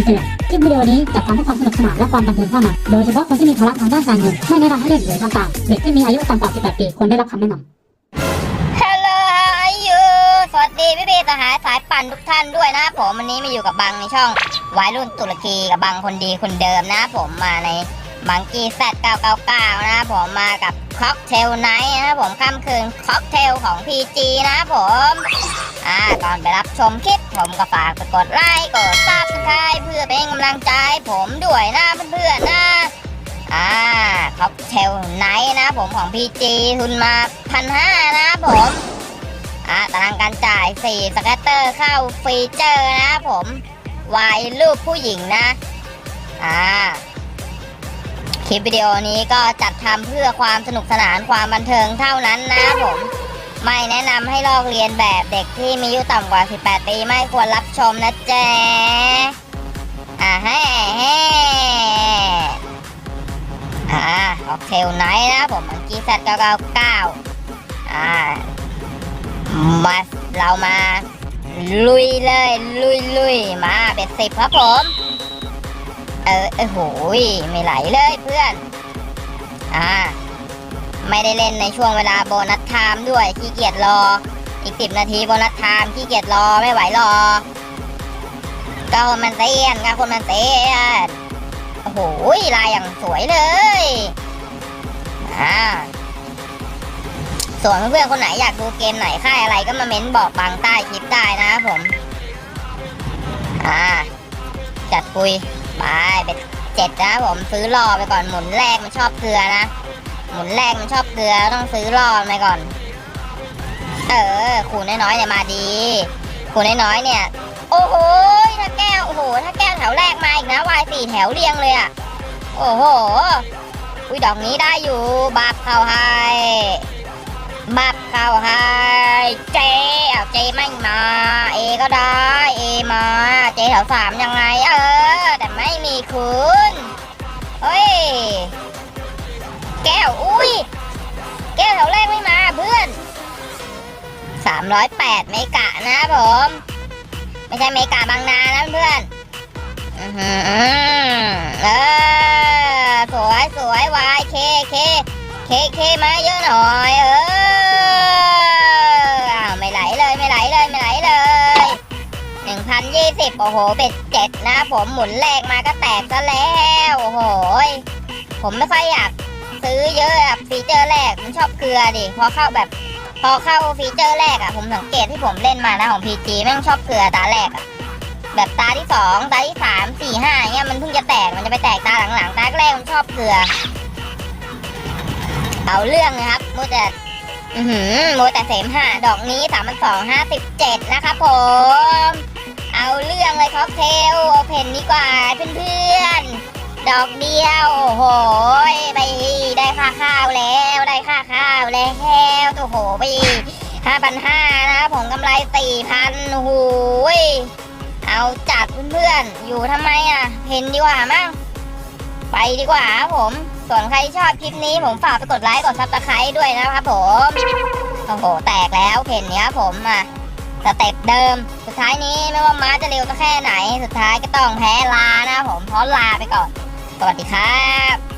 ำเตือนคลิปวิดีโอนี้จัดทำเพื่อความสนุกสนานและความบันเทิงเท่านั้นโดยเฉพาะคนที่มีภาระทางด้านการเงินไม่แนะนำให้เล่นหรือทำตามเด็กที่มีอายุต่ำกว่า 18 ปีควรได้รับคำแนะนำฮัลโหลยูสวัสดีพี่พี่สหายสายปั่นทุกท่านด้วยนะผมวันนี้มาอยู่กับบังในช่องวัยรุ่นตุรกีกับบังคนดีคนเดิมนะ ผมมาในบังกี้แซด999 นะครับผมมากับค็อกเทลไนท์นะผมค่ำคืนค็อกเทลของ PG นะผม อ่าก่อนไปรับชมคลิปผมก็ฝากไปกดไลค์กดซับสไครต์เพื่อเป็นกำลังใจให้ผมด้วยนะเพื่อนๆนะอ่าค็อกเทลไนท์นะผมของ PG ทุนมาพันห้านะผมอ่าตารางการจ่าย 4 สแกตเตอร์เข้าฟีเจอร์นะผมวายรูปผู้หญิงนะอ่าคลิปวิดีโอนี้ก็จัดทำเพื่อความสนุกสนานความบันเทิงเท่านั้นนะผม ไม่แนะนำให้ลอกเรียนแบบเด็กที่มีอายุต่ำกว่า 18 ปีไม่ควรรับชมนะจ๊ะอ่าแฮ่แฮ่อ่าออกเทลไนท์นะครับผมมังกี้แซด999อ่ามาเรามา ลุยเลย ลุยลุยมาเป็นสิบครับผม เออเออโหยไม่ไหลเลยเพื่อน อ่า ไม่ได้เล่นในช่วงเวลาโบนัสไทม์ด้วยขี้เกียจรอ อีกสิบนาทีโบนัสไทม์ขี้เกียจรอไม่ไหวรอก็คนมันเตียนก็คนมันเตียนโอ้โหลายอย่างสวยเลยอ่าส่วนเพื่อนๆคนไหนอยากดูเกมไหนค่ายอะไรก็มาเม้นบอกบางใต้คลิปได้นะครับผม อ่า จัดปุย ไปเป็นเจ็ดนะผมซื้อรอไปก่อนหมุนแรกมันชอบเกลือนะ หมุนแรกมันชอบเกลือต้องซื้อรอไปก่อน เออขูนน้อยๆเนี่ยมาดี ขูนน้อยๆเนี่ย โอ้โหถ้าแก้ว โอ้โห ถ้าแก้วแถวแรกมาอีกนะวายสี่แถวเรียงเลยอะโอ้โห อุ้ยดอกนี้ได้อยู่บับเข้าให้บับเข้าให้เจเอาเจไม่มา เอก็ได้เอมา เจแถวสามยังไง เออ แต่ไม่มีคืนเฮ้ย 308เมกะนะครับผม ไม่ใช่เมกะบางนานะเพื่อนอือเออสวยสวยวายเคเคเคเคมาเยอะหน่อยเอออ้าวไม่ไหลเลยไม่ไหลเลยไม่ไหลเลยหนึ่งพันยี่สิบโอ้โหเป็ดเจ็ดนะผมหมุนแรกมาก็แตกซะแล้วโอ้โหผมไม่ค่อยอยากซื้อเยอะอะฟีเจอร์แรกมันชอบเกลือดิพอเข้าแบบ พอเข้าฟีเจอร์แรกอะผมสังเกตที่ผมเล่นมานะของ PG แม่งชอบเกลือตาแรกอะแบบตาที่สองตาที่สามสี่ห้าเงี้ยมันเพิ่งจะแตกมันจะไปแตกตาหลังๆตาแรกมันชอบเกลือเอาเรื่องนะครับโมแต่อือหือโมแต่เสมหะดอกนี้สามพันสองห้าสิบเจ็ดนะครับผม เอาเรื่องเลยค็อกเทลโอเพนดีกว่าเพื่อนๆดอกเดียวโอ้โหไป โอ้โหไปห้าพันห้านะครับผมกำไรสี่พันโอ้โหยเอาจัดเพื่อนๆอยู่ทำไมอะเพนดีกว่ามั้งไปดีกว่าครับผม ส่วนใครชอบคลิปนี้ผมฝากไปกดไลค์กดซับสไครต์ด้วยนะครับผมโอ้โหแตกแล้วเพนเนี้ยผมอะสเต็ปเดิม สุดท้ายนี้ไม่ว่าม้าจะเร็วสักแค่ไหน สุดท้ายก็ต้องแพ้ลานะผมเพราะลาไปก่อน สวัสดีครับ